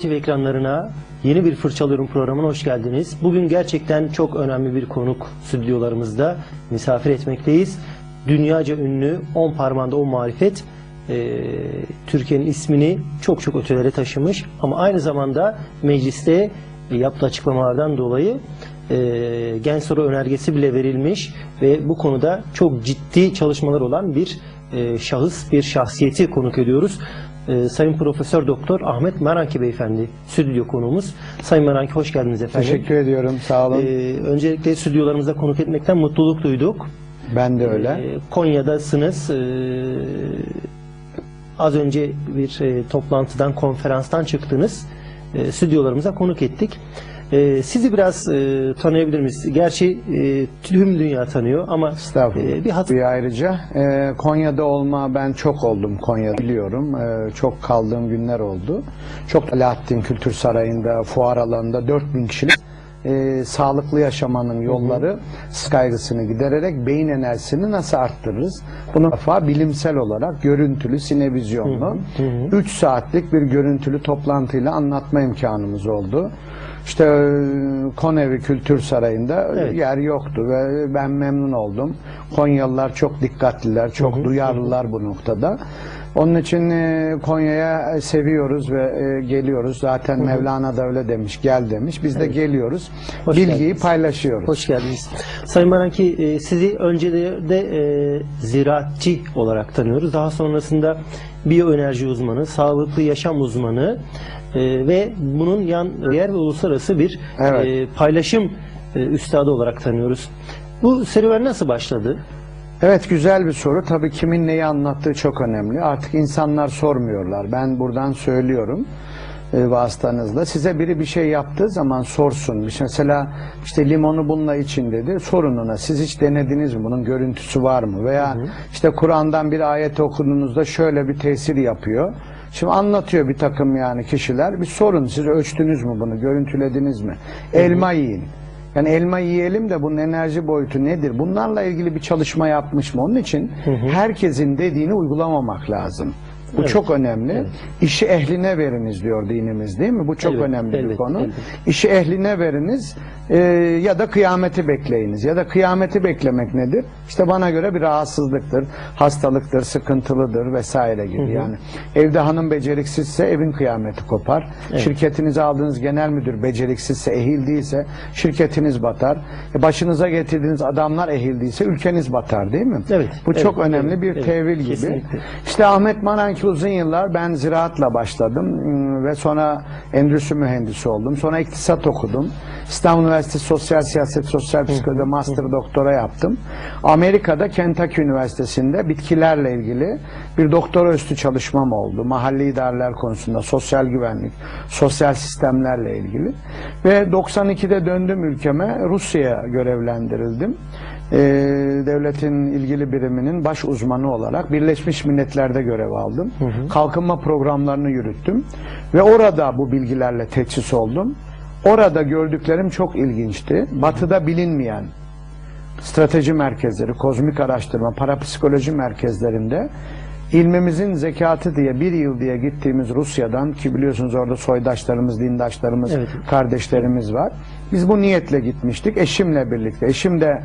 TV ekranlarına yeni bir Fırçalıyorum programına hoş geldiniz. Bugün gerçekten çok önemli bir konuk stüdyolarımızda misafir etmekteyiz. Dünyaca ünlü 10 parmağında 10 marifet e, Türkiye'nin ismini çok çok ötelere taşımış ama aynı zamanda mecliste yaptığı açıklamalardan dolayı e, gen soru önergesi bile verilmiş ve bu konuda çok ciddi çalışmalar olan bir e, şahıs, bir şahsiyeti konuk ediyoruz. E, Sayın Profesör Doktor Ahmet Meranki Beyefendi stüdyo konuğumuz. Sayın Meranki hoş geldiniz efendim. Teşekkür ediyorum. Sağ olun. E, öncelikle stüdyolarımıza konuk etmekten mutluluk duyduk. ben de öyle. E, Konya'dasınız. E, az önce bir e, toplantıdan, konferanstan çıktınız. E, stüdyolarımıza konuk ettik. E, sizi biraz e, tanıyabilir miyiz? Gerçi e, tüm dünya tanıyor ama Estağfurullah. e, bir hat Bir ayrıca e, Konya'da olma ben çok oldum Konya'da biliyorum. E, çok kaldığım günler oldu. Çok Alaaddin Kültür Sarayı'nda, fuar alanında 4000 kişilik e, sağlıklı yaşamanın yolları kaygısını gidererek beyin enerjisini nasıl arttırırız? Bunu defa bilimsel olarak görüntülü, sinevizyonlu 3 saatlik bir görüntülü toplantıyla anlatma imkanımız oldu. İşte e, Konevi Kültür Sarayı'nda Evet. yer yoktu ve ben memnun oldum. Konyalılar çok dikkatliler, çok duyarlılar bu noktada. Onun için e, Konya'ya seviyoruz ve e, geliyoruz. Zaten Mevlana da öyle demiş, gel demiş. Biz de geliyoruz. Hoş Bilgiyi geldiniz. paylaşıyoruz. Hoş geldiniz. Sayın Maranki e, sizi öncelerde e, ziraatçı olarak tanıyoruz. Daha sonrasında biyoenerji uzmanı, sağlıklı yaşam uzmanı e, ve bunun yan diğer ve uluslararası bir Evet. e, paylaşım e, üstadı olarak tanıyoruz. Bu serüven nasıl başladı? Evet güzel bir soru. Tabii kimin neyi anlattığı çok önemli. Artık insanlar sormuyorlar. Ben buradan söylüyorum e, vasıtanızla. Size biri bir şey yaptığı zaman sorsun. Şey- Mesela işte limonu bununla için dedi. Sorun ona. Siz hiç denediniz mi? Bunun görüntüsü var mı? Veya işte Kur'an'dan bir ayet okuduğunuzda şöyle bir tesir yapıyor. Şimdi anlatıyor bir takım yani kişiler. Bir sorun. Siz ölçtünüz mü bunu? Görüntülediniz mi? Elma yiyin. Yani elma yiyelim de bunun enerji boyutu nedir? Bunlarla ilgili bir çalışma yapmış mı? Onun için herkesin dediğini uygulamamak lazım. Bu Evet. çok önemli. Evet. İşi ehline veriniz diyor dinimiz değil mi? Bu çok Elbette, önemli bir elbette, konu. elbette. İşi ehline veriniz e, ya da kıyameti bekleyiniz. Ya da kıyameti beklemek nedir? İşte bana göre bir rahatsızlıktır, hastalıktır, sıkıntılıdır vesaire gibi. Yani evde hanım beceriksizse evin kıyameti kopar. Şirketinize aldığınız genel müdür beceriksizse, ehil değilse şirketiniz batar. E, başınıza getirdiğiniz adamlar ehil değilse ülkeniz batar değil mi? Evet, Bu evet, çok önemli evet, bir evet, tevil gibi. kesinlikle. İşte Ahmet Maranki uzun yıllar ben ziraatla başladım ım, ve sonra endüstri mühendisi oldum. Sonra iktisat okudum. İstanbul Üniversitesi Sosyal Siyaset Sosyal Psikoloji Master Doktora yaptım. Amerika'da Kentucky Üniversitesi'nde bitkilerle ilgili bir doktora üstü çalışmam oldu. Mahalli idareler konusunda, sosyal güvenlik, sosyal sistemlerle ilgili. Ve 92'de döndüm ülkeme, Rusya'ya görevlendirildim e, devletin ilgili biriminin baş uzmanı olarak Birleşmiş Milletler'de görev aldım. Kalkınma programlarını yürüttüm ve orada bu bilgilerle teçhis oldum. Orada gördüklerim çok ilginçti. Batı'da bilinmeyen strateji merkezleri, kozmik araştırma, parapsikoloji merkezlerinde ilmimizin zekatı diye bir yıl diye gittiğimiz Rusya'dan ki biliyorsunuz orada soydaşlarımız, dindaşlarımız, Evet. kardeşlerimiz var. Biz bu niyetle gitmiştik eşimle birlikte. Eşim de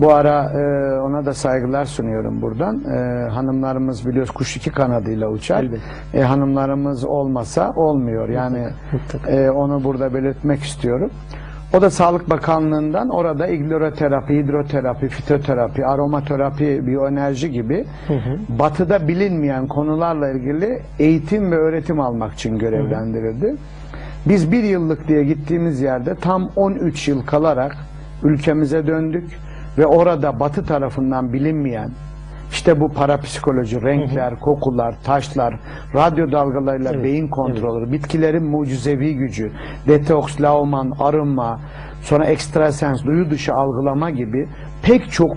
bu ara e, ona da saygılar sunuyorum buradan. E, hanımlarımız biliyoruz kuş iki kanadıyla uçar. Elbette. E, hanımlarımız olmasa olmuyor. Yani mutlaka. e, onu burada belirtmek istiyorum. O da Sağlık Bakanlığı'ndan orada igloroterapi, hidroterapi, fitoterapi, aromaterapi, biyoenerji gibi batıda bilinmeyen konularla ilgili eğitim ve öğretim almak için görevlendirildi. Biz bir yıllık diye gittiğimiz yerde tam 13 yıl kalarak ülkemize döndük ve orada batı tarafından bilinmeyen işte bu parapsikoloji, renkler, kokular, taşlar, radyo dalgalarıyla Evet, beyin kontrolü, bitkilerin mucizevi gücü, detoks, lauman, arınma, sonra ekstrasens, duyu dışı algılama gibi pek çok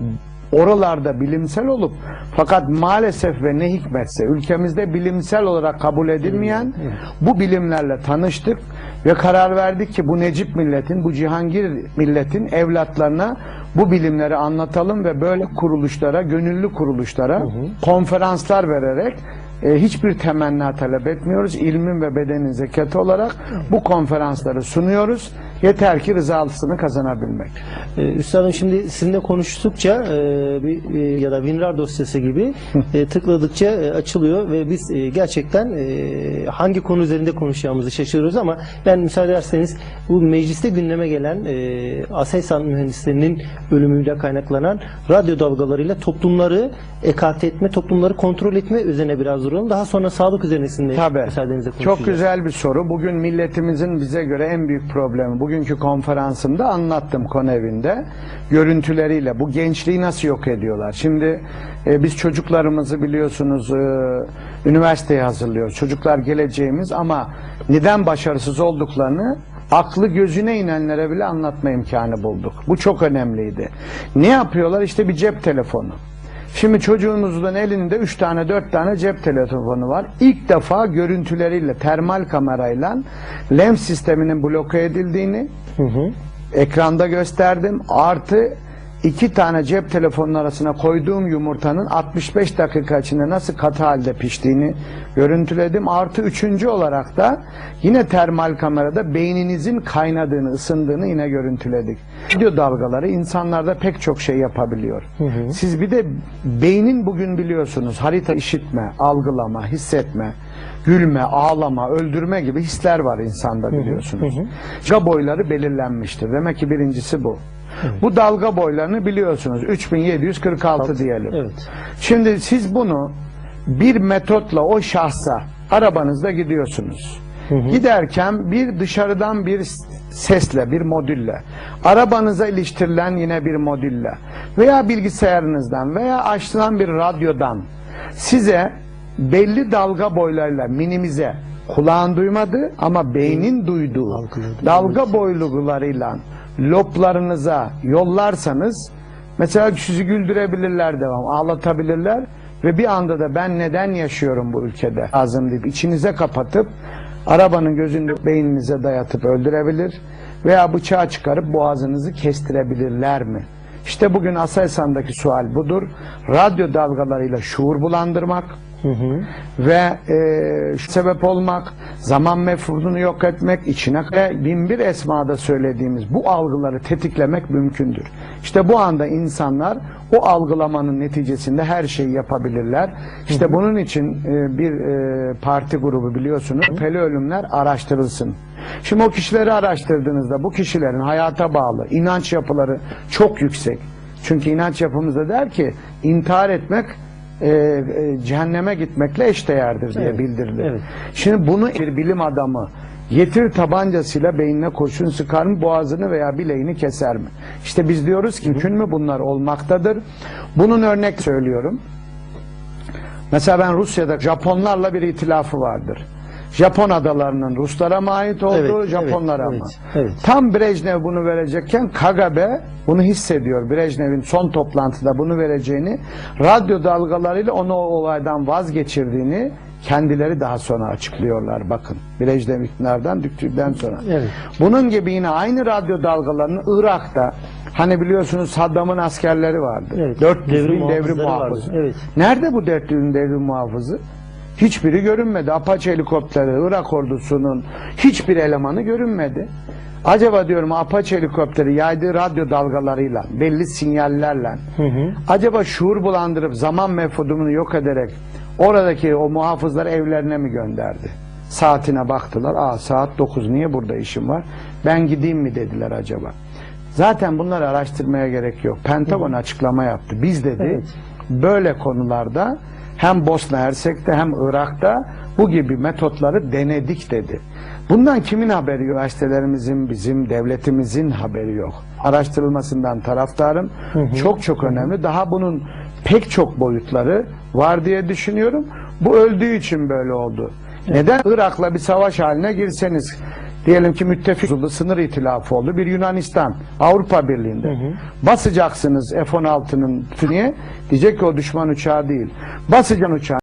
oralarda bilimsel olup fakat maalesef ve ne hikmetse ülkemizde bilimsel olarak kabul edilmeyen bu bilimlerle tanıştık ve karar verdik ki bu Necip milletin, bu Cihangir milletin evlatlarına bu bilimleri anlatalım ve böyle kuruluşlara, gönüllü kuruluşlara konferanslar vererek e, hiçbir temenni talep etmiyoruz. İlmin ve bedenin zekatı olarak bu konferansları sunuyoruz. Yeter ki rızasını kazanabilmek. Ee, Üstadım şimdi sizinle konuştukça e, bir, e, ya da WinRAR dosyası gibi e, tıkladıkça e, açılıyor ve biz e, gerçekten e, hangi konu üzerinde konuşacağımızı şaşırıyoruz ama ben müsaade ederseniz bu mecliste gündeme gelen e, Aselsan mühendislerinin ölümüyle kaynaklanan radyo dalgalarıyla toplumları ekarte etme, toplumları kontrol etme üzerine biraz duralım. Daha sonra sağlık üzerine sizinle Tabii. müsaadenizle konuşacağız. Çok güzel bir soru. Bugün milletimizin bize göre en büyük problemi. Bugünkü konferansımda anlattım konu evinde. Görüntüleriyle bu gençliği nasıl yok ediyorlar. Şimdi e, biz çocuklarımızı biliyorsunuz e, üniversiteye hazırlıyoruz. Çocuklar geleceğimiz ama neden başarısız olduklarını aklı gözüne inenlere bile anlatma imkanı bulduk. Bu çok önemliydi. Ne yapıyorlar? İşte bir cep telefonu. Şimdi çocuğumuzun elinde 3 tane 4 tane cep telefonu var. İlk defa görüntüleriyle termal kamerayla lens sisteminin bloke edildiğini Hı hı. ekranda gösterdim. Artı iki tane cep telefonunun arasına koyduğum yumurtanın 65 dakika içinde nasıl katı halde piştiğini görüntüledim. Artı üçüncü olarak da yine termal kamerada beyninizin kaynadığını, ısındığını yine görüntüledik. Video dalgaları insanlarda pek çok şey yapabiliyor. Siz bir de beynin bugün biliyorsunuz harita işitme, algılama, hissetme, gülme, ağlama, öldürme gibi hisler var insanda biliyorsunuz. Dalga boyları belirlenmiştir. Demek ki birincisi bu. Bu dalga boylarını biliyorsunuz. 3746 diyelim. Evet. Şimdi siz bunu bir metotla o şahsa arabanızda gidiyorsunuz. Giderken bir dışarıdan bir sesle, bir modülle, arabanıza iliştirilen yine bir modülle veya bilgisayarınızdan veya açılan bir radyodan size belli dalga boylarıyla minimize kulağın duymadı ama beynin duyduğu dalga boylularıyla loblarınıza yollarsanız mesela sizi güldürebilirler devam, ağlatabilirler ve bir anda da ben neden yaşıyorum bu ülkede lazım deyip içinize kapatıp arabanın gözünü beyninize dayatıp öldürebilir veya bıçağı çıkarıp boğazınızı kestirebilirler mi? İşte bugün Aselsan'daki sual budur. Radyo dalgalarıyla şuur bulandırmak, Hı hı. ve e, şu sebep olmak, zaman mefhumunu yok etmek, içine ve binbir esmada söylediğimiz bu algıları tetiklemek mümkündür. İşte bu anda insanlar o algılamanın neticesinde her şeyi yapabilirler. İşte bunun için e, bir e, parti grubu biliyorsunuz, şüpheli ölümler araştırılsın. Şimdi o kişileri araştırdığınızda bu kişilerin hayata bağlı inanç yapıları çok yüksek. Çünkü inanç yapımızda der ki intihar etmek e, e, cehenneme gitmekle eşdeğerdir diye Evet, bildirilir. evet. Şimdi bunu bir bilim adamı getir tabancasıyla beynine kurşun sıkar mı boğazını veya bileğini keser mi? İşte biz diyoruz ki mümkün mü bunlar olmaktadır. Bunun örnek söylüyorum. Mesela ben Rusya'da Japonlarla bir itilafı vardır. Japon adalarının Ruslara mı ait olduğu, Evet, Japonlara evet, mı? evet, evet. Tam Brejnev bunu verecekken Kagabe bunu hissediyor. Brejnev'in son toplantıda bunu vereceğini, radyo dalgalarıyla onu o olaydan vazgeçirdiğini kendileri daha sonra açıklıyorlar. Bakın Brejnev iktidardan düştükten sonra. Evet. Bunun gibi yine aynı radyo dalgalarını Irak'ta hani biliyorsunuz Saddam'ın askerleri vardı. Evet, 400 devrim bin devrim vardı. muhafızı. Evet. Nerede bu 400 bin devrim muhafızı? Hiçbiri görünmedi. Apache helikopteri, Irak ordusunun hiçbir elemanı görünmedi. Acaba diyorum Apache helikopteri yaydığı radyo dalgalarıyla, belli sinyallerle Hı hı. acaba şuur bulandırıp zaman mefhumunu yok ederek oradaki o muhafızları evlerine mi gönderdi? Saatine baktılar. Aa saat 9 niye burada işim var? Ben gideyim mi dediler acaba? Zaten bunları araştırmaya gerek yok. Pentagon açıklama yaptı. Biz dedi Evet. böyle konularda hem Bosna Hersek'te hem Irak'ta bu gibi metotları denedik dedi. Bundan kimin haberi? Üniversitelerimizin, bizim devletimizin haberi yok. Araştırılmasından taraftarım. Çok çok önemli. Daha bunun pek çok boyutları var diye düşünüyorum. Bu öldüğü için böyle oldu. Neden Irak'la bir savaş haline girseniz diyelim ki müttefik oldu, sınır itilafı oldu. Bir Yunanistan Avrupa Birliği'nde. Basacaksınız F-16'nın niye? Diyecek ki o düşman uçağı değil. Basacaksın uçağı